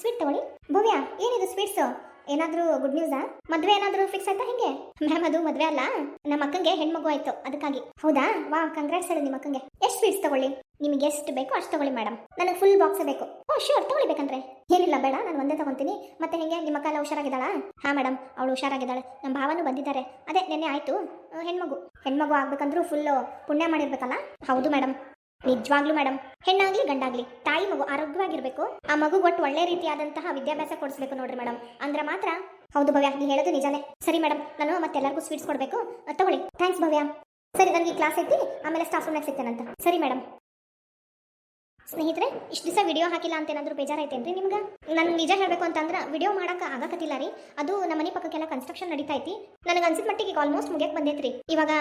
Sweet ತಗೊಳ್ಳಿ. ಭವ್ಯ, ಏನಿದು sweets ಏನಾದ್ರೂ ಗುಡ್ ನ್ಯೂಸಾ ಮದ್ವೆ ಏನಾದ್ರೂ ಫಿಕ್ಸ್ ಆಯ್ತಾ ಹಿಂಗೆ? ಮ್ಯಾಮ್ ಅದು ಮದ್ವೆ ಅಲ್ಲ. ನಮ್ಮ ಅಕ್ಕಂಗೆ ಹೆಣ್ಮಗು ಆಯ್ತು, ಅದಕ್ಕಾಗಿ. ಹೌದಾ? ವಾ ಕಂಗ್ರಾಟ್ಸ್ ಹೇಳಿ ನಿಮ್ಮ ಅಕ್ಕಂಗೆ. ಎಷ್ಟು ಸ್ವೀಟ್ಸ್ ತಗೊಳ್ಳಿ? ನಿಮಗೆ ಎಷ್ಟು ಬೇಕೋ ಅಷ್ಟು ತಗೊಳ್ಳಿ ಮೇಡಮ್ ನನಗೆ ಫುಲ್ ಬಾಕ್ಸ್ ಬೇಕು. ಓ ಶ್ಯೂರ್ ತಗೊಳ್ಳಿ ಬೇಕಂದ್ರೆ. ಏನಿಲ್ಲ, ಬೇಡ, ನಾನು ಒಂದೇ ತಗೊಂತೀನಿ. ಮತ್ತೆ ಹೆಂಗೆ, ನಿಮ್ಮ ಕಾಲ ಹುಷಾರಾಗಿದ್ದಾಳ? ಹಾ ಮೇಡಮ್ ಅವಳು ಹುಷಾರಾಗಿದ್ದಾಳೆ. ನಮ್ಮ ಭಾವನು ಬಂದಿದ್ದಾರೆ. ಅದೇ, ನೆನ್ನೆ ಆಯ್ತು. ಹೆಣ್ಮಗು. ಹೆಣ್ಮಗು ಆಗ್ಬೇಕಂದ್ರೂ ಫುಲ್ಲು ಪುಣ್ಯ ಮಾಡಿರ್ಬೇಕಲ್ಲ? ಹೌದು ಮೇಡಮ್ ನಿಜವಾಗ್ಲೂ ಮೇಡಮ್ ಹೆಣ್ಣಾಗ್ಲಿ ಗಂಡಾಗ್ಲಿ, ತಾಯಿ ಮಗು ಆರೋಗ್ಯವಾಗಿರ್ಬೇಕು, ಆ ಮಗು ಒಟ್ಟು ಒಳ್ಳೆ ರೀತಿಯಾದಂತಹ ವಿದ್ಯಾಭ್ಯಾಸ ಕೊಡಿಸ್ಬೇಕು ನೋಡ್ರಿ ಮೇಡಮ್ ಅಂದ್ರೆ ಮಾತ್ರ, ಹೌದು ಭವ್ಯ ನೀವು ಹೇಳೋದು ನಿಜಾನೇ. ಸರಿ ಮೇಡಮ್ ನಾನು ಮತ್ತೆಲ್ಲರಿಗೂ ಸ್ವೀಟ್ಸ್ ಕೊಡಬೇಕು. ತಗೊಳ್ಳಿ. ಥ್ಯಾಂಕ್ಸ್ ಭವ್ಯ. ಸರಿ, ನನಗೆ ಕ್ಲಾಸ್ ಐತಿ ಆಮೇಲೆ ಸ್ಟಾಫ್ ರೂಮ್ನಾಗ ಸಿಗ್ತೇನಂತ. ಸರಿ ಮೇಡಮ್ ಸ್ನೇಹಿತರೆ, ಇಷ್ಟು ದಿವಸ ವಿಡಿಯೋ ಹಾಕಿಲ್ಲ ಅಂತ ಏನಾದರೂ ಬೇಜಾರೈತೇನ್ರಿ ನಿಮ್ಗೆ? ನಾನು ನಿಜ ಹೇಳಬೇಕು ಅಂತಂದ್ರೆ ವಿಡಿಯೋ ಮಾಡಕ್ಕೆ ಆಗಕತ್ತಿಲ್ಲ ರೀ. ಅದು ನಮ್ಮ ಮನೆ ಪಕ್ಕಕ್ಕೆಲ್ಲ ಕನ್ಸ್ಟ್ರಕ್ಷನ್ ನಡೀತಾ ಐತಿ ನನಗೆ ಅನ್ಸಿದ ಮಟ್ಟಿಗೆ ಈಗ ಆಲ್ಮೋಸ್ಟ್ ಮುಗಿಯಕ್ಕೆ ಬಂದೈತ್ರಿ. ಇವಾಗ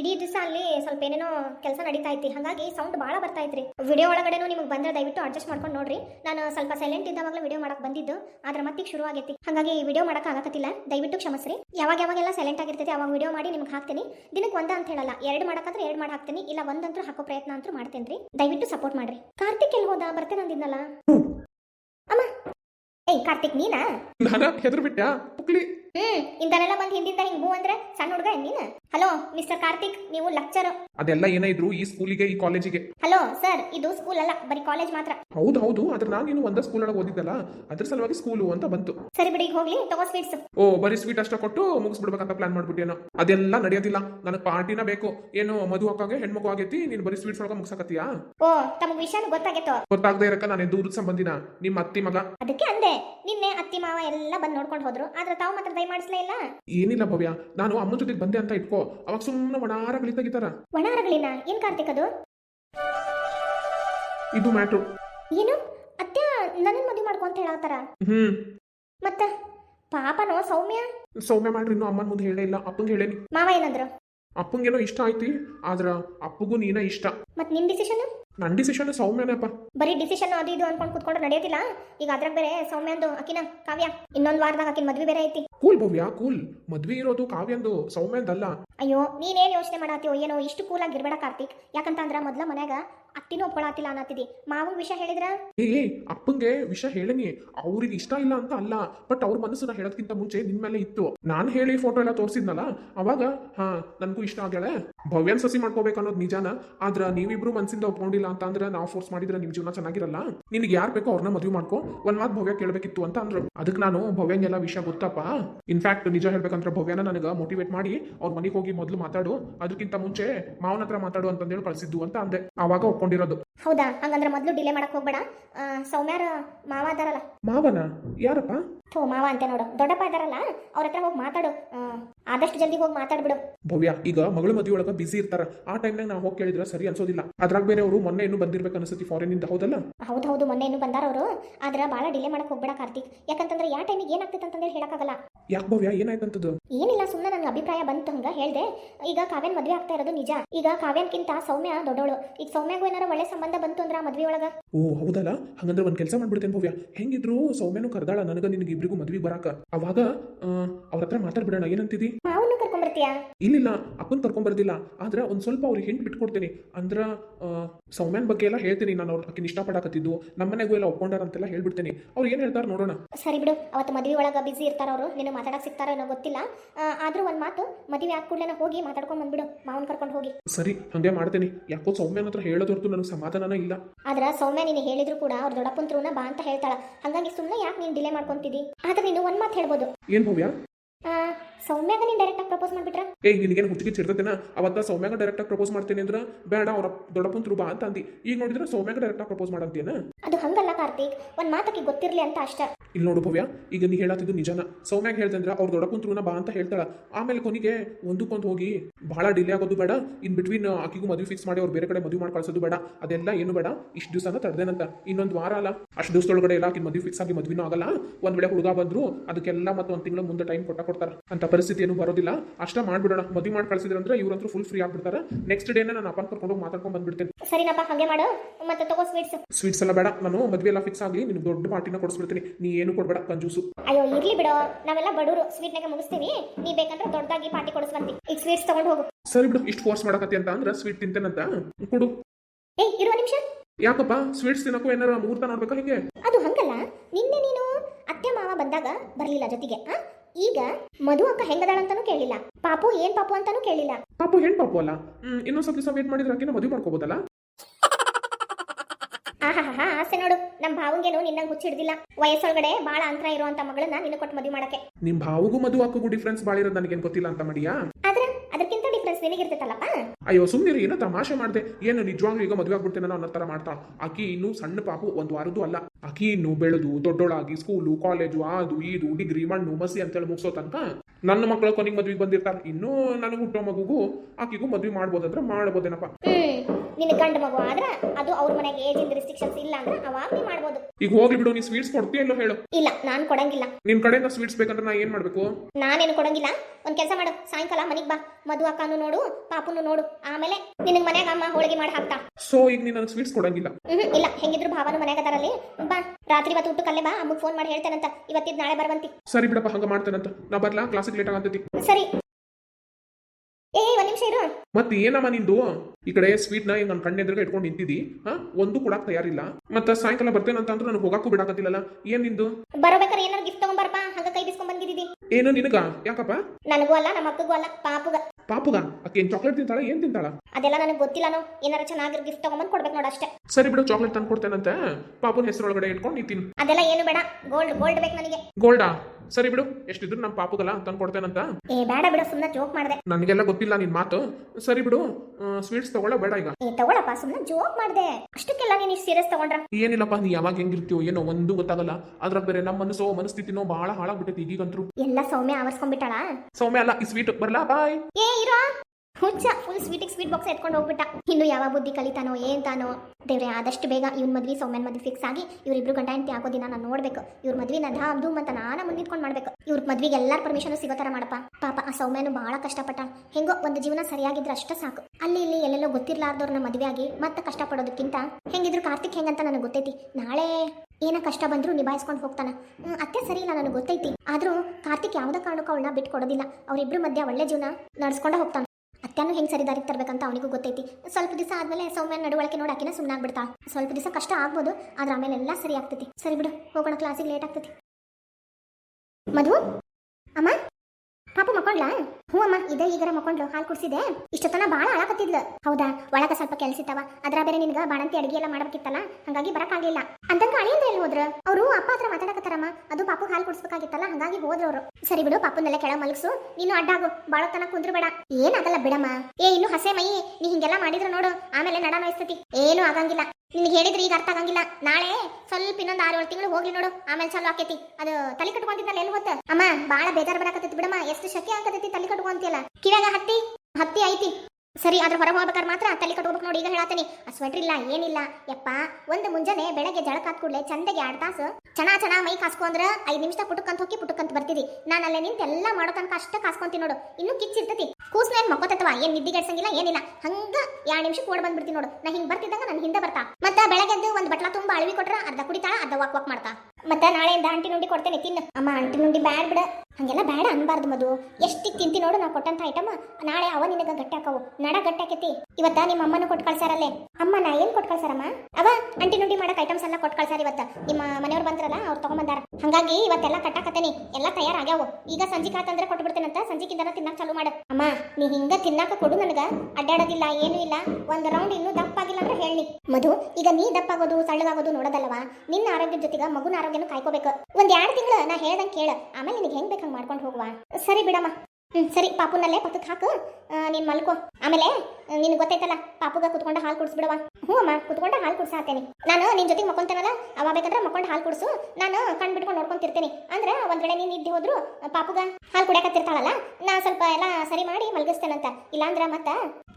ಇಡೀ ದಿವಸ ಅಲ್ಲಿ ಸ್ವಲ್ಪ ಏನೇನೋ ಕೆಲಸ ನಡೀತಾ ಐತಿ ಹಾಗಾಗಿ ಸೌಂಡ್ ಭಾಳ ಬರ್ತಾ ಐತ್ರಿ ವಿಡಿಯೋ ಒಳಗಡೆನೂ ನಿಮಗೆ ಬಂದ್ರೆ ದಯವಿಟ್ಟು ಅಡ್ಜಸ್ಟ್ ಮಾಡ್ಕೊಂಡು ನೋಡ್ರಿ. ನಾನು ಸ್ವಲ್ಪ ಸೈಲೆಂಟ್ ಇದ್ದಾವಾಗಲೂ ವಿಡಿಯೋ ಮಾಡಕ್ಕೆ ಬಂದಿದ್ದು. ಆದ್ರೆ ಮತ್ತೀಗ ಶುರು ಆಗೈತಿ ಹಾಗಾಗಿ ವಿಡಿಯೋ ಮಾಡಕ್ಕೆ ಆಗಕತ್ತಿಲ್ಲ. ದಯವಿಟ್ಟು ಕ್ಷಮಿಸ್ರಿ. ಯಾವಾಗ ಯಾವಾಗೆಲ್ಲ ಸೈಲೆಂಟ್ ಆಗಿರ್ತೈತಿ, ಅವಾಗ ವಿಡಿಯೋ ಮಾಡಿ ನಿಮ್ಗೆ ಹಾಕ್ತೀನಿ. ದಿನಕ್ಕೆ ಒಂದ ಅಂತ ಹೇಳಲ್ಲ. ಎರಡು ಮಾಡಕ್ಕಾದ್ರೆ ಎರಡು ಮಾಡಿ ಹಾಕ್ತೀನಿ. ಇಲ್ಲ ಒಂದಂತೂ ಹಾಕೋ ಪ್ರಯತ್ನ ಅಂತೂ ಮಾಡ್ತೇನೆ ರೀ ದಯವಿಟ್ಟು ಸಪೋರ್ಟ್ ಮಾಡ್ರಿ. ಕಾರ್ತಿಕ್ ಎಲ್ಲಿ ಹೋದ? ಬರ್ತೇನೆ ಅಂದಿದ್ನಲ್ಲ. ಅಮ್ಮ. ಏಯ್ ಕಾರ್ತಿಕ್ ನೀನಾ? ನಾನ? ಹೆದ್ರ ಪುಕ್ಲಿ ಹ್ಮ್ ಇಂಥನೆಲ್ಲ ಬಂದು ಹಿಂದಿಂದ ಹಿಂಗ್ ಹೂ ಅಂದ್ರೆ ಸಣ್ಣ ಹುಡುಗ ನೀನು? ಹಲೋ ಮಿಸ್ಟರ್ ಕಾರ್ತಿಕ್ ನೀವು ಲೆಕ್ಚರ್ ಅದೆಲ್ಲ ಏನೇ ಇದ್ರು ಈ ಸ್ಕೂಲಿಗೆ ಈ ಕಾಲೇಜಿಗೆ ಹಲೋ ಸರ್ ಇದು ಸ್ಕೂಲ್ ಅಲ್ಲ ಬರೀ ಕಾಲೇಜ್ ಮಾತ್ರ. ಹೌದು ಹೌದು ಆದ್ರೆ ನಾನು ನೀನು ಒಂದೇ ಸ್ಕೂಲ್ ಒಳಗೆ ಓದಿದ್ದಲ್ಲ ಅದ್ರ ಸಲುವಾಗಿ ಸ್ಕೂಲು ಅಂತ ಬಂತು. ಸರಿ ಬಿಡಿ ಈಗ ಹೋಗ್ಲಿ ತಗೋ ಸ್ವೀಟ್ಸ್ ಓ ಬರೀ ಸ್ವೀಟ್ ಅಷ್ಟ ಕೊಟ್ಟು ಮುಗಿಸ್ಬಿಡ್ಬೇಕಂತ ಪ್ಲಾನ್ ಮಾಡ್ಬಿಟ್ಟೇನೋ ಅದೆಲ್ಲ ನಡೆಯೋದಿಲ್ಲ. ನನಗೆ ಪಾರ್ಟಿನ ಬೇಕು. ಏನು ಮಧು ಅಕ್ಕಾಗೆ ಹೆಣ್ಮಗು ಆಗೈತಿ ನೀನ್ ಬರೀ ಸ್ವೀಟ್ಸ್ ಒಳಗೆ ಮುಗ್ಸಕತ್ತೀಯಾ? ಓ ತಮಗ್ ವಿಷಯ ಗೊತ್ತಾಗೈತೋ? ಗೊತ್ತಾಗದೆ ಇರಕ್ಕ ನಾನು ದೂರದ ಸಂಬಂಧಿನ. ನಿಮ್ಮ ಅತ್ತಿ ಮಗ. ಅದಕ್ಕೆ ಅಂದೆ ನಿನ್ನೆ ಅತ್ತಿ ಮಾವ ಎಲ್ಲ ಬಂದ್ ನೋಡ್ಕೊಂಡು ಹೋದ್ರು ಆದ್ರೆ ತಾವು ಮಾತ್ರ ದಯ ಮಾಡಿಸ್ಲೇ ಇಲ್ಲ? ಏನಿಲ್ಲ ಭವ್ಯ ನಾನು ಅಮ್ಮನ ಜೊತೆ ಬಂದೆ ಅಂತ ಇಟ್ಕೋ. ಅವಾಗ ಸುಮ್ಮನೆ ಒಣಾರಗಳಿ ತೆಗಿತಾರ ಒಣಾರಗಳಿನ ಏನ್ ಕಾರ್ತಿಕ್ ಅದು? ಇದು ಮ್ಯಾಟ್ರು. ಏನು? ಅತ್ಯ ನನ್ನ ಮದುವೆ ಮಾಡ್ಕೊ ಅಂತ ಹೇಳತ್ತಾರ ಹ್ಮ್. ಮತ್ತ ಪಾಪನೋ ಸೌಮ್ಯ? ಸೌಮ್ಯ ಮಾಡ್ರಿ ಇನ್ನು ಅಮ್ಮನ ಮುಂದೆ ಹೇಳೇ ಇಲ್ಲ. ಅಪ್ಪಂಗೆ ಹೇಳೇನಿ. ಮಾವ ಏನಂದ್ರು? ಅಪ್ಪಂಗೇನೋ ಇಷ್ಟ ಆಯ್ತಿ ಆದ್ರ ಅಪ್ಪಗೂ ನೀನ ಇಷ್ಟ. ಮತ್ ನಿಮ್ ಡಿಸಿಷನ್ ನನ್ನ ಡಿಸಿಷನ್ ಸೌಮ್ಯನಪ್ಪ. ಬರೀ ಡಿಸಿಷನ್ ಅದು ಇದು ಅನ್ಕೊಂಡು ಕುತ್ಕೊಂಡ್ರೆ ನಡೆಯೋದಿಲ್ಲ. ಈಗ ಅದ್ರಾಗ ಬೇರೆ ಸೌಮ್ಯಂದು ಅಕಿನ ಕಾವ್ಯ. ಇನ್ನೊಂದು ವಾರದಾಗ ಆಕಿನ ಮದ್ವೆ ಬೇರೆ ಐತಿ. Cool Bhavya cool. ಮದ್ವೆ ಇರೋದು ಕಾವ್ಯಂದು ಸೌಮ್ಯಂದಲ್ಲ. ಅಯ್ಯೋ ನೀನೇನು ಯೋಚನೆ ಮಾಡತ್ತೀಯೋ ಏನೋ ಇಷ್ಟು ಕೂಲ್ ಆಗಿರ್ಬೇಡ ಕಾರ್ತಿಕ್. ಯಾಕಂತಂದ್ರ ಮೊದ್ಲ ಮನ್ಯಾಗ ಅತ್ತಿನೂ ಒಪ್ಕೊಳತಿಲ್ಲ ಅನ್ನತ್ತಿದಿ. ಮಾವಂಗ್ ವಿಷಯ ಹೇಳಿದ್ರ? ಏ ಏ, ಅಪ್ಪಂಗೆ ವಿಷಯ ಹೇಳಿನಿ. ಅವ್ರಿಗೆ ಇಷ್ಟ ಇಲ್ಲ ಅಂತ ಅಲ್ಲ. ಬಟ್ ಅವ್ರ ಮನಸ್ಸನ್ನ ಹೇಳೋದ್ಕಿಂತ ಮುಂಚೆ ನಿನ್ ಮೇಲೆ ಇತ್ತು. ನಾನು ಹೇಳಿ ಫೋಟೋ ಎಲ್ಲ ತೋರಿಸಿದ್ನಲ್ಲ ಅವಾಗ ಹಾ ನನಗೂ ಇಷ್ಟ ಆಗ್ಯಾಳೆ. ಭವ್ಯನ್ ಸಸಿ ಮಾಡ್ಕೋಬೇಕು ಅನ್ನೋದು ನಿಜಾನ. ಆದ್ರ ನೀವಿಬ್ರು ಮನ್ಸಿಂದ ಒಪ್ಕೊಂಡಿಲ್ಲ ಅಂತ ಅಂದ್ರೆ ನಾವು ಫೋರ್ಸ್ ಮಾಡಿದ್ರೆ ನಿಮ್ ಜೀವನ ಚೆನ್ನಾಗಿರಲ್ಲ. ನಿನಗೆ ಯಾರು ಬೇಕೋ ಅವ್ರನ್ನ ಮದುವೆ ಮಾಡ್ಕೋ. ಒಂದ್ ಮಾತು ಭವ್ಯ ಕೇಳಬೇಕಿತ್ತು ಅಂತ ಅಂದ್ರು. ಅದಕ್ಕೆ ನಾನು ಭವ್ಯಂಗೆಲ್ಲ ವಿಷಯ ಗೊತ್ತಪ್ಪ. ಇನ್ಫ್ಯಾಕ್ಟ್ ನಿಜ ಹೇಳ್ಬೇಕಂದ್ರೆ ಭವ್ಯನ ನನಗೆ ಮೋಟಿವೇಟ್ ಮಾಡಿ ಅವ್ರ ಮನೆಗೆ ಹೋಗಿ ಮೊದಲು ಮಾತಾಡು ಅದಕ್ಕಿಂತ ಮುಂಚೆ ಮಾವನ ಹತ್ರ ಮಾತಾಡು ಅಂತಂದೇಳಿ ಕಳಿಸಿದ್ದು ಅಂತ ಅಂದೆ. ಆವಾಗ ಒಪ್ಕೊಂಡಿರೋದು. ಹೌದಾ? ಹಂಗಂದ್ರೆ ಮೊದಲು ಡಿಲೇ ಮಾಡಕ್ ಹೋಗ್ಬೇಡ. ಸೌಮ್ಯಾರ ಮಾವ ಅದಾರಲ್ಲ. ಮಾವನ? ಯಾರಪ್ಪ? ಥೋ ಮಾವ ಅಂತ ನೋಡು. ದೊಡ್ಡಪ್ಪ ಇದಾರಲ್ಲ ಅವ್ರ ಹತ್ರ ಹೋಗಿ ಮಾತಾಡು. ಆದಷ್ಟು ಜಲ್ದಿ ಹೋಗಿ ಮಾತಾಡ್ಬಿಡು. ಭವ್ಯ ಈಗ ಮಗಳ ಮದುವೆ ಒಳಗ ಬಿಸಿ ಇರ್ತಾರ. ಆ ಟೈಮ್ನಾಗ ನಾವು ಹೋಗಿ ಕೇಳಿದ್ರೆ ಸರಿ ಅನ್ಸೋದಿಲ್ಲ. ಅದ್ರಾಗ ಬೇರೆ ಅವರು ಮೊನ್ನೆ ಇನ್ನೂ ಬಂದಿರ್ಬೇಕು ಅನ್ಸತಿ ಫಾರಿನ್ ಇಂದ ಹೌದಲ್ಲ? ಹೌದು ಹೌದು ಮೊನ್ನೆ ಇನ್ನು ಬಂದಾರ ಅವರು. ಆದ್ರ ಭಾಳ ಡಿಲೇ ಮಾಡಕ್ ಹೋಗ್ಬೇಡ ಕಾರ್ತಿಕ್. ಯಾಕಂತಂದ್ರೆ ಯಾವ ಟೈಮಿಗೆ ಏನಾಗ್ತೈತೆ ಅಂತಂದ್ರೆ ಹೇಳಕ್ಕಾಗಲ್ಲ. ಯಾಕೆ ಭವ್ಯ ಏನಾಯ್ತಂತದ್ದು ಏನಿಲ್ಲ ಸುಮ್ಮನೆ ನನ್ನ ಅಭಿಪ್ರಾಯ ಬಂತು ಹಂಗ ಹೇಳ್ದೆ. ಈಗ ಕಾವ್ಯನ್ ಮದ್ವೆ ಆಗ್ತಾ ಇರೋದು ನಿಜ. ಈಗ ಕಾವ್ಯನ್ಕಿಂತ ಸೌಮ್ಯ ದೊಡ್ಡವಳು ಈಗ ಸೌಮ್ಯಗೂ ಏನಾರ ಒಳ್ಳೆ ಸಂಬಂಧ ಬಂತು ಅಂದ್ರ ಮದ್ವೆ ಒಳಗ? ಓ ಹೌದಲ್ಲ? ಹಂಗಂದ್ರೆ ಒಂದ್ ಕೆಲಸ ಮಾಡ್ಬಿಡ್ತೇನೆ ಭವ್ಯ. ಹೆಂಗಿದ್ರು ಸೌಮ್ಯನು ಕರ್ದಾಳ ನನಗ ನಿನಗೆ ಇಬ್ರಿಗೂ ಮದ್ವಿಗೆ ಬರಾಕ. ಅವಾಗ ಅವ್ರ ಹತ್ರ ಮಾತಾಡ್ಬಿಡೋಣ. ಏನಂತಿದಿ? ಕರ್ಕೊಂಡ್ಬರ್ತೀಯಾ ಇಲ್ಲಿಲ್ಲ ಅಪ್ಪನ್ ಕರ್ಕೊಂಡ್ ಬರ್ದಿಲ್ಲ. ಆದ್ರೆ ಒಂದ್ ಸ್ವಲ್ಪ ಅವ್ರಿಗೆ ಹಿಂಟ್ ಬಿಟ್ಕೊಡ್ತೀನಿ. ಅಂದ್ರ ಸೌಮ್ಯನ್ ಬಗ್ಗೆ ಎಲ್ಲ ಹೇಳ್ತೀನಿ. ನಾನು ಅವ್ರ ಅಕ್ಕಿನ ಇಷ್ಟಪಡಕತ್ತಿದ್ದು. ನಮ್ಮನೆಗೂ ಎಲ್ಲ ಒಪ್ಕೊಂಡಾರ ಅಂತೆಲ್ಲ ಹೇಳ್ಬಿಡ್ತೀನಿ. ಅವ್ರು ಏನ್ ಹೇಳ್ತಾರ ನೋಡೋಣ. ಸರಿ ಬಿಡು. ಅವತ್ತು ಮದುವೆ ಒಳಗ ಬಿಸಿ ಇರ್ತಾರ ಅವರು. ನಿನ್ನ ಮಾತಾಡಕ್ ಸಿಗ್ತಾರ ಏನೋ ಗೊತ್ತಿಲ್ಲ. ಆದ್ರೂ ಒಂದ್ ಮಾತು. ಮದುವೆ ಆದ ಕೂಡಲೇ ಹೋಗಿ ಮಾತಾಡ್ಕೊಂಡ್ ಬಂದ್ಬಿಡು. ಮಾವನ್ ಕರ್ಕೊಂಡು ಹೋಗಿ. ಸರಿ ಹಂಗೆ ಮಾಡ್ತೀನಿ. ಯಾಕೋ ಸೌಮ್ಯನ ಹತ್ರ ಹೇಳೋದೊರ್ತು ನನಗೆ ಸಮಾಧಾನ ಇಲ್ಲ. ಆದ್ರ ಸೌಮ್ಯ ನೀನು ಹೇಳಿದ್ರು ಕೂಡ ಅವ್ರ ದೊಡ್ಡಪ್ಪಂತ್ರೂನ ಬಾ ಅಂತ ಹೇಳ್ತಾಳ. ಹಂಗಾಗಿ ಸುಮ್ಮನೆ ಯಾಕೆ ನೀನು ಡಿಲೇ ಮಾಡ್ಕೊಂತಿದ್ದಿ ಆದ್ರೆ ನೀನು ಒಂದ್ ಮಾತು ಹೇಳ್ಬೋದು. ಏನ್ ಭವ್ಯ? ಸೌಮ್ಯಾಗ ನೀನು ಡೈರೆಕ್ಟ್ ಆಗಿ ಪ್ರಪೋಸ್ ಮಾಡ್ಬಿಟ್ರ? ಏ ನಿನಗೇನು ಹುಚ್ಚಿಗೆ ಚಿರ್ತೇನ ಅವತ್ತ ಸೌಮ್ಯಾಗ ಡೈರೆಕ್ಟಾಗಿ ಪ್ರಪೋಸ್ ಮಾಡ್ತೀನಿ ಅಂದ್ರ ಬೇಡ ಅವ್ರ ದೊಡ್ಡಪ್ಪನ ಬಾ ಅಂತ ಅಂದಿ. ಈಗ ನೋಡಿದ್ರೆ ಸೌಮ್ಯಾಗ ಡೈರೆಕ್ಟಾಗಿ ಪ್ರಪೋಸ್ ಮಾಡಂತೀನ ಅದು ಹಂಗಲ್ಲ ಕಾರ್ತಿಕ್. ಒಂದ್ ಮಾತಕ್ಕೆ ಗೊತ್ತಿರ್ಲಿ ಅಂತ ಅಷ್ಟ. ಇಲ್ಲಿ ನೋಡು ಭವ್ಯ ಈಗ ನೀ ಹೇಳತ್ತಿದ್ದು ನಿಜಾನ. ಸೌಮ್ಯಾಗ ಹೇಳ್ತಂದ್ರೆ ಅವ್ರ ದೊಡ್ಡಪ್ಪನ ಬಾ ಅಂತ ಹೇಳ್ತಾಳ. ಆಮೇಲೆ ಕೊನಿಗೆ ಒಂದಕ್ಕೊಂದು ಹೋಗಿ ಬಹಳ ಡಿಲೇ ಆಗೋದು ಬೇಡ. ಇನ್ ಬಿಟ್ವೀನ್ ಆಕಿಗೂ ಮದುವೆ ಫಿಕ್ಸ್ ಮಾಡಿ ಅವ್ರು ಬೇರೆ ಕಡೆ ಮದುವೆ ಮಾಡಿ ಕಳ್ಸೋದು ಬೇಡ. ಅದೆಲ್ಲ ಏನು ಬೇಡ. ಇಷ್ಟು ದಿವಸನ ತಡೆದೇನಂತ. ಇನ್ನೊಂದು ವಾರ ಅಲ್ಲ. ಅಷ್ಟು ದಿವಸದೊಳಗಡೆ ಎಲ್ಲ ಆಕಿನ ಮದುವೆ ಫಿಕ್ಸ್ ಆಗಿ ಮದುವೆನೂ ಆಗಲ್ಲ. ಒಂದ್ ವೇಳೆ ಹುಡುಗ ಬಂದ್ರು ಅದಕ್ಕೆಲ್ಲ ಮತ್ತೆ ಒಂದು ತಿಂಗಳ ಮುಂದೆ ಟೈಮ್ ಕೊಟ್ಟ ಕೊಡ್ತಾರ. ಅಂತ ಪರಿಸ್ಥಿತಿ ಏನು ಬರೋದಿಲ್ಲ. ಅಷ್ಟ ಮಾಡ್ಬಿಡೋಣ. ಮದುವೆ ಮಾಡಿ ಕಳ್ಸಿದ್ರಂದ್ರೆ ಇವ್ರಂತೂ ಫುಲ್ ಫ್ರೀ ಆಗ್ಬಿಡ್ತಾರೆ. ನೆಕ್ಸ್ಟ್ ಡೇನೇ ನಾನು ಅಪ್ಪನ ಕರ್ಕೊಂಡು ಹೋಗಿ ಮಾತಾಡ್ಕೊಂಡು ಬಂದ್ಬಿಡ್ತೇನೆ. ಸರಿನಪ್ಪ ಹಾಗೆ ಮಾಡು. ಮತ್ತೆ ತಗೋ ಸ್ವೀಟ್ಸ್ ಸ್ವೀಟ್ಸ್ ಎಲ್ಲ ಬೇಡ. ನಾನು ಮದುವೆ ಎಲ್ಲ ಫಿಕ್ಸ್ ಆಗಲಿ ನಿಮ್ಗೆ ದೊಡ್ಡ ಪಾರ್ಟಿನ ಕೊಡಿಸ್ಬಿಡ್ತೀನಿ. ನೀ ಏನು ಕೊಡ್ಬೇಡ ಕಂಜೂಸು. ಅಯ್ಯೋ ಇರ್ಲಿ ಬಿಡೋ. ನಾವೆಲ್ಲ ಬಡವರು. ಸ್ವೀಟ್ನಾಗ ಮುಗಿಸ್ತೀವಿ ನೀ ಬೇಕಂದ್ರೆ ದೊಡ್ಡದಾಗಿ ಪಾರ್ಟಿ ಕೊಡಿಸ್ಬಂತಿ ಈ ಸ್ವೀಟ್ಸ್ ತಗೊಂಡು ಹೋಗು. ಸರಿ ಬಿಡು ಇಷ್ಟು ಫೋರ್ಸ್ ಮಾಡಕತ್ತಿ ಅಂತ ಅಂದ್ರೆ ಸ್ವೀಟ್ ತಿಂತೇನಂತ. ಕೊಡು. ಏಯ್ ಇರುವ ನಿಮಿಷ. ಯಾಕಪ್ಪ? ಸ್ವೀಟ್ಸ್ ತಿನ್ನಕ್ಕೂ ಏನಾರ ಮುಹೂರ್ತ ನೋಡ್ಬೇಕಾ ಹಿಂಗೆ? ಅದು ಹಂಗಲ್ಲ. ನಿನ್ನೆ ನೀನು ಅತ್ತೆ ಮಾವ ಬಂದಾಗ ಬರಲಿಲ್ಲ ಜೊತೆಗೆ ಈಗ ಮಧು ಅಕ್ಕ ಹೆಂಗದಾಳ ಅಂತಾನೂ ಕೇಳಿಲ್ಲ. ಪಾಪು ಏನ್ ಪಾಪು ಅಂತಾನೂ ಕೇಳಿಲ್ಲ. ಪಾಪು ಹೆಣ್ ಪಾಪು ಅಲ್ಲ? ಹ್ಮ್ ಇನ್ನೊಂದ್ ಸ್ವಲ್ಪ ದಿವಸ ವೇಟ್ ಮಾಡಿದ್ರೆ ಅಕ್ಕಿನ ಮದುವೆ ಮಾಡ್ಕೋಬೋದಲ್ಲ? ಆಸೆ ನೋಡು. ನಮ್ ಭಾವಂಗೇನು ನಿನ್ನಂಗ್ ಹುಚ್ಚಿಡ್ದಿಲ್ಲ ವಯಸ್ಸೊಳಗಡೆ ಬಾಳ ಅಂತರ ಇರುವಂತ ಮಗಳನ್ನ ನಿನ್ನ ಕೊಟ್ಟು ಮದುವೆ ಮಾಡಕ್ಕೆ. ನಿಮ್ ಭಾವಗೂ ಮದುವೆ ಅಕ್ಕಗೂ ಡಿಫ್ರೆನ್ಸ್ ಬಾಳಿರೋದು ನನಗೇನ್ ಗೊತ್ತಿಲ್ಲ ಅಂತ ಮಾಡಿಯಾ? ಆದ್ರೆ ನಿನಗಿರ್ತೈತಲ್ಲಪ್ಪ? ಅಯ್ಯೋ ಸುಮ್ಮನೆ ಏನ ತಮಾಷೆ ಮಾಡ್ದೆ. ಏನು ನಿಜವಾಗ್ಲೂ ಈಗ ಮದುವೆ ಆಗ್ಬಿಡ್ತೇನೆ ಅನ್ನೋ ತರ ಮಾಡ್ತಾ. ಆಕಿ ಇನ್ನೂ ಸಣ್ಣ ಪಾಪು ಒಂದು ವಾರದ್ದು ಅಲ್ಲ. ಆಕಿ ಇನ್ನು ಬೆಳೆದು ದೊಡ್ಡೋಳಾಗಿ ಸ್ಕೂಲು ಕಾಲೇಜು ಅದು ಇದು ಡಿಗ್ರಿ ಮಣ್ಣು ಮಸಿ ಅಂತೇಳಿ ಮುಗಿಸೋ ತನಕ ನನ್ನ ಮಕ್ಕಳ ಕೊನೆಗೆ ಮದ್ವೆಗೆ ಬಂದಿರ್ತಾರೆ. ಇನ್ನೂ ನನಗೆ ಹುಟ್ಟೋ ಮಗುಗೂ ಆಕಿಗೂ ಮದ್ವೆ ಮಾಡ್ಬೋದಂದ್ರೆ ಮಾಡ್ಬೋದೇನಪ್ಪ. ನಿನ್ನ ಗಂಡ ಮಗು ಆದ್ರ ಅದು ಅವ್ರ ಮನೆಗೆ ಏಜ್ ಇಂದ ರಿಸ್ಟ್ರಿಕ್ಷನ್ಸ್ ಇಲ್ಲ ಅಂದ್ರೆ ಅವಾಗ ನೀ ಮಾಡ್ಬೋದು. ಈಗ ಹೋಗ್ಲಿ ಬಿಡು ನೀ ಸ್ವೀಟ್ಸ್ ಕೊಡ್ತೀಯ ಇಲ್ಲೋ ಹೇಳು? ಇಲ್ಲ ನಾನು ಕೊಡಂಗಿಲ್ಲ. ನಿನ್ ಕಡೆಯಿಂದ ಸ್ವೀಟ್ಸ್ ಬೇಕಂದ್ರೆ ನಾ ಏನ್ ಮಾಡ್ಬೇಕು? ನಾನೇನು ಕೊಡಂಗಿಲ್ಲ. ಒಂದ್ ಕೆಲಸ ಮಾಡು ಸಾಯಂಕಾಲ ಮನಿಗ್ ಬಾ. ಮಧು ಅಕ್ಕನು ನೋಡು ಪಾಪುನು ನೋಡು. ಆಮೇಲೆ ನಿನಗ್ ಮನ್ಯಾಗ ಅಮ್ಮ ಹೋಳಿಗೆ ಮಾಡಿ ಹಾಕ್ತಾ. ಸೊ ಈಗ ನೀನ್ ನನಗೆ ಸ್ವೀಟ್ಸ್ ಕೊಡಂಗಿಲ್ಲ? ಹ್ಮ್ ಇಲ್ಲ ಹೆಂಗಿದ್ರು ಭಾವನು ಮನ್ಯಾಗ ಅದಾರಲ್ಲಿ ಬಾ ರಾತ್ರಿ ಇವತ್ತು ಊಟಕ್ಕಲ್ಲೇ ಬಾ ಅಮ್ಮಗೆ ಫೋನ್ ಮಾಡಿ ಹೇಳ್ತೇನಂತ. ಇವತ್ತಿದ್ ನಾಳೆ ಬರುವಂತಿ. ಸರಿ ಬಿಡಪ್ಪ ಹಂಗ ಮಾಡ್ತೇನಂತ. ನಾ ಬರ್ಲಾ? ಕ್ಲಾಸಿಗೆ ಲೇಟ್ ಆಗತ್ತೈತಿ ಸರಿ. ಏ ಒಂದ್ ನಿಮಿಷ ಇರು. ಮತ್ತೆ ಏನಮ್ಮ ನಿಂದು? ಈ ಕಡೆ ಸ್ವೀಟ್ನ ನನ್ನ ಕಣ್ಣೆದ್ರಿಗೆ ಇಟ್ಕೊಂಡು ನಿಂತಿದ್ದಿ ಹಾ? ಒಂದು ಕೂಡ ತಯಾರಿಲ್ಲ. ಮತ್ತೆ ಸಾಯಂಕಾಲ ಬರ್ತೇನಂತ ಅಂದ್ರೆ ನನಗೆ ಹೋಗಕ್ಕೂ ಬಿಡಾಕತ್ತಿಲ್ಲಲ್ಲ. ಏನ್ ನಿಂದು? ಬರೋಬೇಕಾರೆ ಏನಾರು ಗಿಫ್ಟ್ ತಗೊಂಬರಪ್ಪ ಹಂಗ ಕೈ ಬಿಸ್ಕೊಂಡ್ ಬಂದಿದ್ದೀವಿ ಏನು ನಿನಗ? ಯಾಕಪ್ಪ? ನನಗೂ ಅಲ್ಲ ನಮ್ಮ ಅಕ್ಕಗೂ ಅಲ್ಲ ಪಾಪುಗ. ಪಾಪುಗ? ಆಕೆ ಏನ್ ಚಾಕ್ಲೇಟ್ ತಿಂತಾಳ ಏನ್ ತಿಂತಾಳ? ಅದೆಲ್ಲ ನನಗೆ ಗೊತ್ತಿಲ್ಲನೋ? ಏನಾರ ಚೆನ್ನಾಗಿರೋ ಗಿಫ್ಟ್ ತಗೊಂಬಂದ್ ಕೊಡ್ಬೇಕು ನೋಡ ಅಷ್ಟೇ. ಸರಿ ಬಿಡು ಚಾಕ್ಲೇಟ್ ತಂದು ಕೊಡ್ತೇನಂತೆ ಪಾಪುನ ಹೆಸರೊಳಗಡೆ ಇಟ್ಕೊಂಡು ನೀ ತಿನ್ ಅದೆಲ್ಲ ಏನು ಬೇಡ. ಗೋಲ್ಡ್ ಗೋಲ್ಡ್ ಬೇಕು ನನಗೆ. ಗೋಲ್ಡಾ ಸರಿ ಬಿಡು ಎಷ್ಟಿದ್ರು ನಮ್ಮ ಪಾಪುಗಲ್ಲ ತಂದು ಕೊಡ್ತೇನಂತ ಏ ಬೇಡ ಬಿಡು ಸುಮ್ಮನೆ ಜೋಕ್ ಮಾಡಿದೆ. ನನಗೆಲ್ಲ ಗೊತ್ತಿಲ್ಲ ನಿನ್ ಮಾತು. ಸರಿ ಬಿಡು ಸ್ವೀಟ್ಸ್ ತಗೊಳ್ಳ ಬೇಡ ಈಗ. ಏ ತಗೊಳಪ್ಪ ಸುಮ್ಮನೆ ಜೋಕ್ ಮಾಡಿದೆ. ಅಷ್ಟಕ್ಕೆಲ್ಲ ನೀನು ಸೀರಿಯಸ್ ತಗೊಂಡ್ರ? ಏನಿಲ್ಲಪ್ಪ ನೀ ಯಾವಾಗ ಹೆಂಗಿರ್ತೀಯೋ ಏನೋ ಒಂದು ಗೊತ್ತಾಗಲ್ಲ. ಅದ್ರ ಬೇರೆ ನಮ್ಮ ಮನಸ್ಸೋ ಮನಸ್ಥಿತಿನೋ ಬಹಳ ಹಾಳಾಗ್ಬಿಟ್ಟೈತಿ ಈಗಂತೂ ಎಲ್ಲ ಸೌಮ್ಯ ಆವರ್ಸ್ಕೊಂಡ್ಬಿಟ್ಟಾಳ? ಸೌಮ್ಯ ಅಲ್ಲ ಈ ಸ್ವೀಟ್ ಬರ್ಲಾ ಬಾಯ್ ಏ ಇರೋ. ಹುಚ್ಚ ಫುಲ್ ಸ್ವೀಟಿಗೆ ಸ್ವೀಟ್ ಬಾಕ್ಸ್ ಎತ್ಕೊಂಡು ಹೋಗ್ಬಿಟ್ಟ. ಇನ್ನು ಯಾವ ಬುದ್ಧಿ ಕಲಿತಾನೋ, ಏನ್ ತಾನೋ, ದೇವ್ರೆ, ಆದಷ್ಟು ಬೇಗ ಇವ್ನ ಮದ್ವೆ ಸೌಮ್ಯನ್ ಮದ್ವೆ ಫಿಕ್ಸ್ ಆಗಿ ಇವ್ರಿಬ್ರು ಗಂಡ ಹೆಂಡತಿ ಆಗೋ ದಿನ ನಾನು ನೋಡ್ಬೇಕು. ಇವ್ರ ಮದ್ವಿನ ಧಾಮ್ ಧೂಮ್ ಅಂತ ನಾನು ಮುಂದಿಟ್ಕೊಂಡು ಮಾಡ್ಬೇಕು. ಇವ್ರ ಮದ್ವಿಗೆ ಎಲ್ಲಾರ ಪರ್ಮಿಷನ್ ಸಿಗೋ ಥರ ಮಾಡಪ್ಪ. ಪಾಪ, ಆ ಸೌಮ್ಯನು ಬಹಳ ಕಷ್ಟಪಟ್ಟ. ಹೆಂಗೋ ಒಂದು ಜೀವನ ಸರಿಯಾಗಿದ್ರೆ ಅಷ್ಟ ಸಾಕು. ಅಲ್ಲಿ ಇಲ್ಲಿ ಎಲ್ಲೆಲ್ಲೋ ಗೊತ್ತಿರ್ಲಾರ್ದವ್ರನ್ನ ಮದ್ವೆ ಆಗಿ ಮತ್ತೆ ಕಷ್ಟಪಡೋದಕ್ಕಿಂತ ಹೆಂಗಿದ್ರು ಕಾರ್ತಿಕ್ ಹೆಂಗಂತ ನನಗೆ ಗೊತ್ತೈತಿ. ನಾಳೆ ಏನ ಕಷ್ಟ ಬಂದ್ರು ನಿಭಾಯಿಸ್ಕೊಂಡು ಹೋಗ್ತಾನ. ಅತ್ತೆ ಸರಿ ಇಲ್ಲ, ನನಗೆ ಗೊತ್ತೈತಿ. ಆದ್ರೂ ಕಾರ್ತಿಕ್ ಯಾವುದೇ ಕಾರಣಕ್ಕೂ ಅವಳನ್ನ ಬಿಟ್ಟು ಕೊಡೋದಿಲ್ಲ ಅವ್ರಿಬ್ರು ಮಧ್ಯ ಒಳ್ಳೆ ಜೀವನ ನಡ್ಸ್ಕೊಂಡ ಹೋಗ್ತಾನ. ಅತ್ಯಾನು ಹೆಂಗ್ ಸರಿ ದಾರಿಗೆ ತರ್ಬೇಕಂತ ಅವನಿಗೂ ಗೊತ್ತೈತಿ. ಸ್ವಲ್ಪ ದಿವಸ ಆದ್ಮೇಲೆ ಸೌಮ್ಯ ನಡವಳಿಕೆ ನೋಡಿ ಆಕಿನ ಸುಮ್ಮನಾಗ್ಬಿಡ್ತಾ ಸ್ವಲ್ಪ ದಿವಸ ಕಷ್ಟ ಆಗ್ಬೋದು, ಆದ್ರೆ ಆಮೇಲೆ ಎಲ್ಲ ಸರಿ ಆಗ್ತೈತಿ. ಸರಿ ಬಿಡು, ಹೋಗೋಣ ಕ್ಲಾಸಿಗೆ ಲೇಟ್ ಆಗ್ತೈತಿ. ಮಧು? ಅಮ್ಮ? ಪಾಪು ಮಕ್ಕೊಂಡ್ಲ? ಹ್ಞೂ ಅಮ್ಮ, ಇದೇ ಈಗರ ಮಕ್ಕೊಂಡ್ಲು, ಹಾಲು ಕುಡ್ಸಿದೆ ಇಷ್ಟೊತ್ತನ ಭಾಳ ಆಳಕತ್ತಿದ್ಲು ಹೌದಾ, ಒಳಗ ಸ್ವಲ್ಪ ಕೆಲಸಿತ್ತವ ಅದ್ರ ಬೇರೆ ನಿನ್ಗ ಬಾಣಂತಿ ಅಡಿಗೆ ಎಲ್ಲ ಮಾಡ್ಬೇಕಿತ್ತಲ್ಲ, ಹಂಗಾಗಿ ಬರಕ್ಕಾಗ್ಲಿಲ್ಲ ಅಂತಂಗ ಅಳಿಯಿಂದ ಎಲ್ಲಿ ಹೋದ್ರ? ಅವರು ಅಪ್ಪ ಹತ್ರ ಮಾತಾಡಕತ್ತಾರಮ್ಮ, ಅದು ಪಾಪು ಹಾಲು ಕುಡಿಸ್ಬೇಕಾಗಿತ್ತಲ್ಲ, ಹಂಗಾಗಿ ಹೋದ್ರವ್ರು. ಸರಿ ಬಿಡು ಪಾಪುನೆಲ್ಲ ಕೆಳ ಮಲಗಿಸು, ನೀನು ಅಡ್ಡಾಗು ಬಾಳ ತನ ಕುಂದ್ರು ಬೇಡ ಏನಾಗಲ್ಲ ಬಿಡಮ್ಮ. ಏ, ಇನ್ನು ಹಸೆ ಮೈ, ನೀ ಹಿಂಗೆಲ್ಲ ಮಾಡಿದ್ರು ನೋಡು, ಆಮೇಲೆ ನಡ ನೋಯಿಸ್ತತಿ ಏನು ಆಗಂಗಿಲ್ಲ. ನಿನ್ಗೆ ಹೇಳಿದ್ರೆ ಈಗ ಅರ್ಥ ಆಗಂಗಿಲ್ಲ. ನಾಳೆ ಸ್ವಲ್ಪ ಇನ್ನೊಂದು ಆರು ಏಳು ತಿಂಗಳು ಹೋಗ್ಲಿ ನೋಡು. ಆಮೇಲೆ ಚಲೋ ಆಕೈತಿ. ಅದು ತಲೆ ಕಟ್ಕೊಂತಿದ್ದಲ್ಲ ಎಲ್ಲಿ ಹೋತ ಅಮ್ಮ, ಬಾಳ ಬೇಜಾರು ಬರಾಕತ್ತೈತಿ ಬಿಡಮ್ಮ. ಎಷ್ಟು ಶಕ್ತಿ ಆಗತೈತಿ ತಲೆ ಕಟ್ಕೊಂತಿಯಲ್ಲ. ಕಿವ್ಯಾಗ ಹತ್ತಿ? ಹತ್ತಿ ಐತಿ. ಸರಿ ಅದ್ರ ಹೊರಗೆ ಹೋಗ್ಬೇಕಾದ್ರೆ ಮಾತ್ರ ತಲೆ ಕಟ್ಕೋಬೇಕು ನೋಡಿ, ಈಗ ಹೇಳತ್ತೀನಿ ಆ ಸ್ವೆಟರ್ ಇಲ್ಲ, ಏನಿಲ್ಲ. ಯಪ್ಪ, ಒಂದು ಮುಂಜಾನೆ ಬೆಳಗ್ಗೆ ಜಳಕ ಕೂಡಲೇ ಚಂದಗೆ ಎರಡು ತಾಸು ಚೆನ್ನ ಚಣ ಮೈ ಕಾಸ್ಕೊಂಡ್ರೆ ಐದು ನಿಮಿಷ ಪುಟಕ್ಕಂತ ಹೋಗಿ ಪುಟಕ್ಕಂತ ಬರ್ತೀವಿ ನಾನು ಅಲ್ಲೇ ನಿಂತು ಎಲ್ಲ ಮಾಡೋ ತನಕ ಅಷ್ಟೇ ಕಾಸ್ಕೊಂತೀನಿ ನೋಡು. ಇನ್ನು ಕಿಚ್ಚಿರ್ತೈತಿ ಏನು ಮಕ್ಕೋತತ್ವ? ಏನ್ ನಿದ್ದಿಗೆಡ್ಸಂಗಿಲ್ಲ ಏನಿಲ್ಲ. ಹಂಗ ಎರಡು ನಿಮಿಷ ಕೂಡ ಬಂದ್ಬಿಡ್ತೀನಿ ನೋಡು. ನಾ ಹಿಂಗ್ ಬರ್ತಿದ್ದಂಗ ನನ್ನ ಹಿಂದೆ ಬರ್ತಾ. ಮತ್ತೆ ಬೆಳಗ್ಗೆದ್ದು ಒಂದು ಬಟ್ಲ ತುಂಬ ಅಳವಿ ಕೊಟ್ರ ಅರ್ಧ ಕುಡಿತಾಳ, ಅರ್ಧ ವಾಕ್ ವಾಕ್ ಮಾಡ್ತಾ. ಮತ್ತೆ ನಾಳೆಯಿಂದ ಆಂಟಿ ನುಂಡಿ ಕೊಡ್ತೇನೆ, ತಿನ್ನು. ಅಮ್ಮ, ಆಂಟಿ ನುಂಡಿ ಬ್ಯಾಡ್ ಬಿಡ. ಹಂಗೆಲ್ಲ ಬೇಡ ಅನ್ಬಾರ್ದು ಮದು ಎಷ್ಟು ತಿಂತಿ ನೋಡು ನಾ ಕೊಟ್ಟಂತ ಐಟಮ್ ನಾಳೆ ಅವ ನಿನಗ ಗಟ್ಟಿ ಹಾಕವು. ನಡ ಗಟ್ಟಿ ಆಕೈತಿ ಇವತ್ತ ನಿಮ್ಮ ಅಮ್ಮನ ಕೊಟ್ಟು ಕಳ್ಸಾರಲ್ಲೇ ಅಮ್ಮ, ನಾ ಏನ್ ಕೊಟ್ ಕಳ್ಸಾರಮ್ಮ ಅವ ಅಂಟಿ ನುಂಡಿ ಮಾಡಕ್ ಐಟಮ್ಸ್ ಎಲ್ಲ ಕೊಟ್ಟು ಕಳ್ಸಾರ ಇವತ್ತ. ನಿಮ್ಮ ಮನೆಯವ್ರು ಬಂದ್ರಲ್ಲ, ಅವ್ರು ತಗೊಂಬಂದಾರ ಹಂಗಾಗಿ ಇವತ್ತೆಲ್ಲ ಕಟ್ಟಾಕತ್ತೇನಿ. ಎಲ್ಲ ತಯಾರಾಗ್ಯಾವು. ಈಗ ಸಂಜೆ ಕಾತಂದ್ರೆ ಕೊಟ್ಟು ಬಿಡ್ತೇನಂತ ಸಂಜೆಕಿಂದನ ತಿನ್ನಕ್ ಚಾಲು ಮಾಡ. ಅಮ್ಮ, ನೀ ಹಿಂಗ ತಿನ್ನಾಕ ಕೊಡು ನನಗ. ಅಡ್ಡಾಡೋದಿಲ್ಲ ಏನು ಇಲ್ಲ. ಒಂದ್ ರೌಂಡ್ ಇನ್ನೂ ದಪ್ಪ ಆಗಿಲ್ಲ ಅಂದ್ರೆ ಹೇಳಿ ಮಧು, ಈಗ ನೀ ದಪ್ಪಾಗೋದು ಸಳ್ಳಗಾಗೋದು ನೋಡೋದಲ್ಲವಾ? ನಿನ್ನ ಆರೋಗ್ಯದ ಜೊತೆಗೆ ಮಗುನ ಆರೋಗ್ಯನು ಕಾಯ್ಕೋಬೇಕು. ಒಂದ್ ಎರಡು ತಿಂಗಳು ನಾ ಹೇಳ್ದಂಗೆ ಕೇಳ. ಆಮೇಲೆ ನಿನಗೆ ಹೆಂಗ್ ಬೇಕಂಗ್ ಮಾಡ್ಕೊಂಡು ಹೋಗುವ. ಸರಿ ಬಿಡಮ್ಮ. ಹ್ಮ್, ಸರಿ, ಪಾಪುನಲ್ಲೇ ಪಕ್ಕಕ್ಕೆ ಹಾಕು. ನೀನ್ ಮಲ್ಕೋ. ಆಮೇಲೆ ನಿನ್ ಗೊತ್ತೈತಲ್ಲ ಪಾಪುಗ ಕುತ್ಕೊಂಡು ಹಾಲು ಕುಡಿಸ್ಬಿಡವ ಹ್ಞೂ ಅಮ್ಮ, ಕುತ್ಕೊಂಡು ಹಾಲು ಕುಡ್ಸಾತೇನೆ ನಾನು ನಿನ್ ಜೊತೆಗೆ ಮಕ್ಕೊಂತೇನಲ್ಲ, ಅವ ಬೇಕಾದ್ರೆ ಮಕ್ಕೊಂಡು ಹಾಲು ಕುಡಿಸು. ನಾನು ಕಣ್ ಬಿಟ್ಕೊಂಡು ನೋಡ್ಕೊಂತಿರ್ತೀನಿ. ಅಂದ್ರೆ, ಒಂದ್ ವೇಳೆ ನೀನ್ ಇದ್ದಿ ಹೋದ್ರು, ಪಾಪುಗ ಹಾಲು ಕುಡಿಯಕತ್ತಿರ್ತಾಳಲ್ಲ, ನಾ ಸ್ವಲ್ಪ ಎಲ್ಲ ಸರಿ ಮಾಡಿ ಮಲಗಿಸ್ತೇನಂತ. ಇಲ್ಲಾಂದ್ರ ಮತ್ತ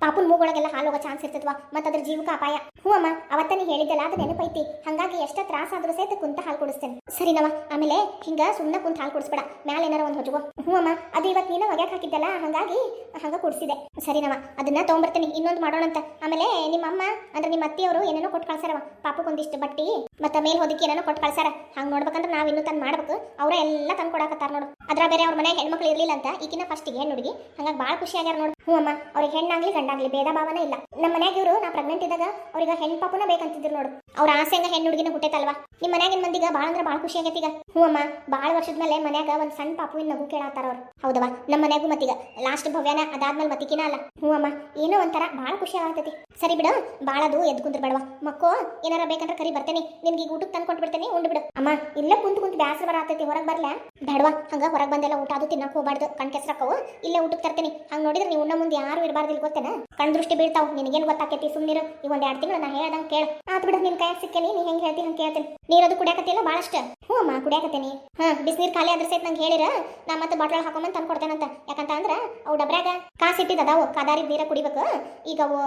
ಪಾಪುನ್ ಮೂಗೊಳಗೆಲ್ಲ ಹಾಲು ಹೋಗೋ ಚಾನ್ಸ್ ಇರ್ತದ್ವಾ? ಮತ್ತೆ ಅದ್ರ ಜೀವಕ ಅಪಾಯ. ಹ್ಞೂ ಅಮ್ಮ ಅವತ್ತನೇ ಹೇಳಿದ್ದಲ್ಲ ಅದು ನೆನಪೈತಿ. ಹಂಗಾಗಿ ಎಷ್ಟ ತ್ರಾಸ ಆದ್ರೂ ಸಹಿತ ಕುಂತ ಹಾಲು ಕುಡಿಸ್ತೇನೆ. ಸರಿನವ ಆಮೇಲೆ ಹಿಂಗ ಸುಮ್ಮನೆ ಕುಂತ ಹಾಲು ಕುಡಿಸ್ಬೇಡ. ಮ್ಯಾಲೆ ಏನಾರ ಒಂದು ಹೊಜಗೋ ಹ್ಞೂ ಅಮ್ಮ, ಅದು ಇವತ್ತು ನೀನು ಒಗ್ಯಾಕ್ ಹಾಕಿದ್ದಲ್ಲ, ಹಂಗಾಗಿ ಹಂಗ ಕುಡಿಸಿದೆ. ಸರಿನವ ಅದನ್ನ ತೊಗೊಂಬರ್ತೀನಿ, ಇನ್ನೊಂದು ಮಾಡೋಣಂತ. ಆಮೇಲೆ ನಿಮ್ಮ ಅಮ್ಮ ಅಂದ್ರೆ ನಿಮ್ಮ ಅತ್ತಿಯವರು ಏನೇನೋ ಕೊಟ್ಟು ಕಳ್ಸಾರವ. ಪಾಪಕ್ಕೊಂದಿಷ್ಟು ಬಟ್ಟಿ, ಮತ್ತೆ ಮೇಲ್ ಹೋದಕ್ಕೆ ಏನೇನೋ ಕೊಟ್ಟು ಕಳ್ಸಾರ. ಹಂಗ ನೋಡ್ಬೇಕಂದ್ರೆ ನಾವ್ ಇನ್ನೂ ತಂದು ಮಾಡ್ಬೇಕು. ಅವರ ಎಲ್ಲ ತಂದು ಕೊಡಾಕತ್ತಾರ ನೋಡು. ಅದ್ರ ಬೇರೆ ಅವ್ರ ಮನೆ ಹೆಣ್ಮಕ್ಳು ಇರ್ಲಿಲ್ಲ ಅಂತ ಈಕಿನ ಫಸ್ಟಿಗೆ ಹೆಣ್ಣು ಹುಡುಗಿ? ಹಂಗಾಗಿ ಖುಷಿ ಆಗ್ಯಾರ ನೋಡು. ಹ್ಞೂ ಅಮ್ಮ, ಅವ್ರಿಗೆ ಹೆಣ್ಣಾಗ್ಲಿ ಗಂಡಾಗ್ಲಿ ಭೇದ ಭಾವನ ಇಲ್ಲ. ನಮ್ಮ ಮನ್ಯಾಗ ಇವರು, ನಾ ಪ್ರೆಗ್ನೆಂಟ್ ಇದ್ದಾಗ ಅವ್ರಿಗೆ ಹೆಣ್ಣು ಪಾಪನ ಬೇಕಂತಿದ್ರು ನೋಡು. ಅವ್ರ ಹಂಗ ಹೆಣ್ಣು ಹುಡುಗಿನ ಹುಟ್ಟೈತಲ್ವಾ? ನಿಮ್ಮ ಮನ್ಯಾಗಿನ ಮಂದಿಗ ಭಾಳ ಅಂದ್ರೆ ಭಾಳ ಖುಷಿ ಆಗೈತಿ ಈಗ. ಹ್ಞೂ ಅಮ್ಮ ಭಾಳ ವರ್ಷದ ಮೇಲೆ ಮನ್ಯಾಗ ಒಂದು ಸಣ್ಣ ಪಾಪುವಿನ ನಗು ಕೇಳತ್ತಾರ ಅವ್ರು. ಹೌದವ ನಮ್ಮ ಮನ್ಯಾಗೂ ಮತ್ತೀಗ. ಲಾಸ್ಟ್ ಭವ್ಯನ ಅದಾದ್ಮೇಲೆ ಮತ್ತಿಕಿನ ಅಲ್ಲ. ಹ್ಞೂ ಅಮ್ಮ, ಏನೋ ಒಂಥರ ಭಾಳ ಖುಷಿ ಆಗತೈತಿ. ಸರಿ ಬಿಡು ಭಾಳದು ಎದ್ದು ಕುಂದ್ರ ಬೇಡವಾ ಮಕ್ಕೋ, ಏನಾರ ಬೇಕಂದ್ರೆ ಕರಿ ಬರ್ತೇನೆ. ನಿನ್ಗೆ ಈಗ ಊಟಕ್ಕೆ ತಂದು ಕೊಟ್ಬಿಡ್ತೇನೆ ಉಂಡು ಬಿಡು. ಅಮ್ಮ, ಇಲ್ಲೇ ಕುಂತು ಕುಂತು ಬ್ಯಾಸರ ಬರತೈತಿ ಹೊರಗೆ ಬರ್ಲಾ ಬೇಡವಾ, ಹಂಗ ಹೊರಗೆ ಬಂದೆಲ್ಲ ಊಟ ಅದು ತಿನ್ನಕ್ಕೆ ಹೋಗ್ಬಾರ್ದು. ಕಣ್ ಕೆಸರಕ್ಕವು, ಇಲ್ಲೇ ಊಟಕ್ಕೆ ತರ್ತೀನಿ. ಹಂಗೆ ನೋಡಿದ್ರೆ ನೀವು ಉಣ್ಣ ಮುಂದೆ ಯಾರು ಇರಬಾರ್ದು ಇಲ್ಲಿ ಗೊತ್ತೇನ? ಕಣ್ ದೃಷ್ಟಿ ಬೀಳ್ತಾವ್. ನಿನಗೇನು ಗೊತ್ತಾಕೈತಿ? ಸುಮ್ಮನಿರು ಈ ಒಂದ್ ಎರಡು ತಿಂಗಳು ನಾ ಹೇಳ್ದಂಗೆ ಕೇಳ. ಆತ್ ಬಿಡು, ನಿನ್ ಕೈಯಾಗ ಸಿಕ್ಕೇನಿ ನೀ ಹೆಂಗ್ ಹೇಳ್ತೀನಿ ಹಂಗೆ ಕೇಳ್ತೀನಿ. ನೀರದು ಕುಡಿಯಾಕತ್ತಿಲ್ಲ ಭಾಳಷ್ಟ ಹ್ಞೂ ಅಮ್ಮ, ಕುಡಿಯಾಕತ್ತೇನಿ. ಹಾ, ಬಿಸಿನೀರ್ ಖಾಲಿ ಆದ್ರೆ ಸಹಿತ ನಂಗೆ ಹೇಳಿರ. ನಾ ಮತ್ತೆ ಬಾಟ್ಲ್ ಹಾಕೊಂಬಂದು ತಂದು ಕೊಡ್ತೇನಂತ ಯಾಕಂತ ಅಂದ್ರ ಅವು ಡಬ್ರ್ಯಾಗ ಕಾಸು ಇಟ್ಟಿದ್ದು ಅದಾವು. ಕಾದಾರಿ ನೀರ ಕುಡಿಬೇಕು. ಈಗ ಅವು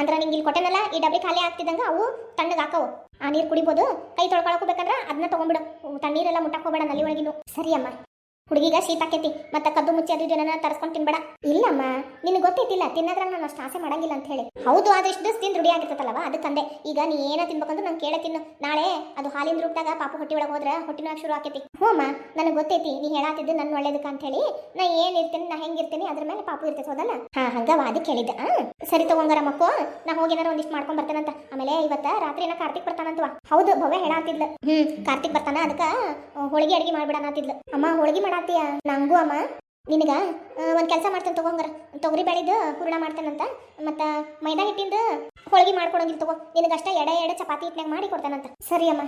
ಅಂದ್ರ ನಿಂಗೆ ಇಲ್ಲಿ ಕೊಟ್ಟೆನಲ್ಲ, ಈ ಡಬ್ರಿ ಖಾಲಿ ಆಗ್ತಿದಂಗ ಅವು ತಣ್ಣಗೆ ಹಾಕವು. ಆ ನೀರು ಕುಡಿಬೋದು. ಕೈ ತೊಳ್ಕೊಳಕ್ಕೂ ಬೇಕಂದ್ರ ಅದನ್ನ ತಗೊಂಡ್ಬಿಡು ತಣ್ಣೀರೆಲ್ಲ ಮುಟ್ಟಾಕೋಬೇಡ ನಲ್ಲಿ ಒಳಗಿನು ಸರಿ ಅಮ್ಮ. ಹುಡುಗಿಗ ಶೀತ ಆಕೈತಿ. ಮತ್ತೆ ಕದ್ದು ಮುಚ್ಚಿ ಅದು ಜನನ ತರಿಸ್ಕೊಂಡು ತಿನ್ಬೇಡ. ಇಲ್ಲಮ್ಮ ನಿನಗೆ ಗೊತ್ತೈತಿಲ್ಲ, ತಿನ್ನದ್ರ ನಾನು ಅಷ್ಟು ಆಸೆ ಮಾಡಂಗಿಲ್ಲ ಅಂತ ಹೇಳಿ. ಹೌದು, ಆದ್ರೆ ಇಷ್ಟು ದಿವಸ ತಿಂದು ಆಗಿರ್ತದಲ್ಲವ ಅದು. ತಂದೆ ಈಗ ನೀ ಏನ ತಿನ್ಬೇಕಂದ್ರೆ ನಂಗೆ ಕೇಳ ತಿನ್ನು. ನಾಳೆ ಅದು ಹಾಲಿನ ರೂಪದಾಗ ಪಾಪು ಹೊಟ್ಟಿ ಒಳಗೆ ಹೋದ್ರೆ ಹೊಟ್ಟಿನಾಗ ಶುರು ಆಕೈತಿ. ಅಮ್ಮ, ನನಗೆ ಗೊತ್ತೈತಿ, ನೀ ಹೇಳಾತಿದ್ದು ನನ್ನ ಒಳ್ಳೇದಕ್ಕೆ ಅಂತ ಹೇಳಿ. ನಾ ಏನ್ ಇರ್ತೀನಿ, ನಾ ಹೆಂಗಿರ್ತೀನಿ ಅದ್ರ ಮೇಲೆ ಪಾಪು ಇರ್ತೈತೆ, ಹೌದಲ್ಲ? ಹಾ ಅದಕ್ಕೆ ಹೇಳಿದ್ದೆ ಹಾ ಸರಿ ತಗೊಂಗಾರ ಮಕ್ಕೋ, ನಾ ಹೋಗಿ ಏನಾರ ಒಂದಿಷ್ಟು ಮಾಡ್ಕೊಂಡ್ ಬರ್ತೇನಂತ. ಆಮೇಲೆ ಇವತ್ತ ರಾತ್ರಿ ಏನ ಕಾರ್ತಿಕ್ ಬರ್ತಾನಂತವ. ಹೌದು, ಭವ್ಯ ಹೇಳಾತಿದ್ಲು. ಹ್ಮ್, ಕಾರ್ತಿಕ್ ಬರ್ತಾನ, ಅದಕ್ಕ, ಹೋಳಿಗೆ ಅಡಿಗೆ ಮಾಡ್ಬಿಡಣತಿದ್ಲು ಅಮ್ಮ, ಹೋಳಿಗೆ ಮಾಡಾತಿಯ? ನಂಗೂ ಅಮ್ಮ. ನಿನಗ ಒಂದು ಕೆಲಸ ಮಾಡ್ತೇನೆ ತಗೊಂಗಾರ ತೊಗರಿ ಬೆಳಿದು ಹೂರಣ ಮಾಡ್ತೇನಂತ, ಮತ್ತ ಮೈದಾ ಹಿಟ್ಟಿಂದು ಹೋಳಿಗೆ ಮಾಡ್ಕೊಡಂಗಿಲ್ಲ ತಗೋ. ನಿನಗಷ್ಟೇ ಎಡೆ ಎಡೆ ಚಪಾತಿ ಹಿಟ್ನಾಗ ಮಾಡಿ ಕೊಡ್ತೇನಂತ. ಸರಿ ಅಮ್ಮ,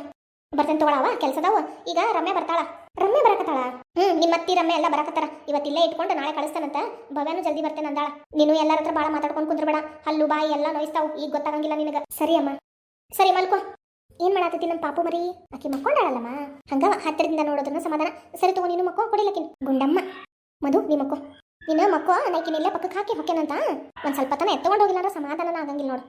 ಬರ್ತೇನೆ ತಗೊಳವ ಕೆಲಸದವ. ಈಗ ರಮ್ಯ ಬರ್ತಾಳ. ರಮ್ಯ ಬರಕತ್ತಾಳ? ಹ್ಮ್, ನಿಮ್ಮ ಅತ್ತಿ ರಮ್ಯ ಎಲ್ಲ ಬರಕತ್ತಾರ. ಇವತ್ತಿಲ್ಲೇ ಇಟ್ಕೊಂಡು ನಾಳೆ ಕಳಿಸ್ತಾನಂತ ಭವ್ಯನು ಜಲ್ದಿ ಬರ್ತೇನೆ ಅಂದಾಳ. ನೀನು ಎಲ್ಲರ ಹತ್ರ ಭಾಳ ಮಾತಾಡ್ಕೊಂಡು ಕುಂದ್ರಬೇಡ. ಹಲ್ಲು ಬಾಯಿ ಎಲ್ಲ ನೋಯಿಸ್ತಾವು. ಈಗ ಗೊತ್ತಾಗಂಗಿಲ್ಲ ನಿನಗ. ಸರಿ ಅಮ್ಮ. ಸರಿ ಮಲ್ಕೋ ಏನ್ ಮಾಡಾತತಿ ನಮ್ಮ ಪಾಪು ಮರಿ? ಆಕಿ ಮಕ್ಕೊಂಡಾಳಲ್ಲಮ್ಮ? ಹಂಗ ಹತ್ತಿರದಿಂದ ನೋಡೋದನ್ನ ಸಮಾಧಾನ. ಸರಿ ತಗೋ, ನೀನು ಮಕ್ಕೋ ಕೊಡಿಲಕಿನ್ ಗುಂಡಮ್ಮ. ಮಧು, ನೀ ಮಕ್ಕೋ. ನಿನ್ನ ಮಕ್ಕೋ ನೈಕಿನ ಇಲ್ಲೇ ಪಕ್ಕಕ್ಕೆ ಹಾಕಿ ಹೊಕ್ಕೇನಂತ ಒಂದು ಸ್ವಲ್ಪ ತನ ಎತ್ಕೊಂಡು ಹೋಗಿಲ್ಲ ಅಂದ್ರೆ ಸಮಾಧಾನ ಆಗಂಗಿಲ್ಲ ನೋಡು.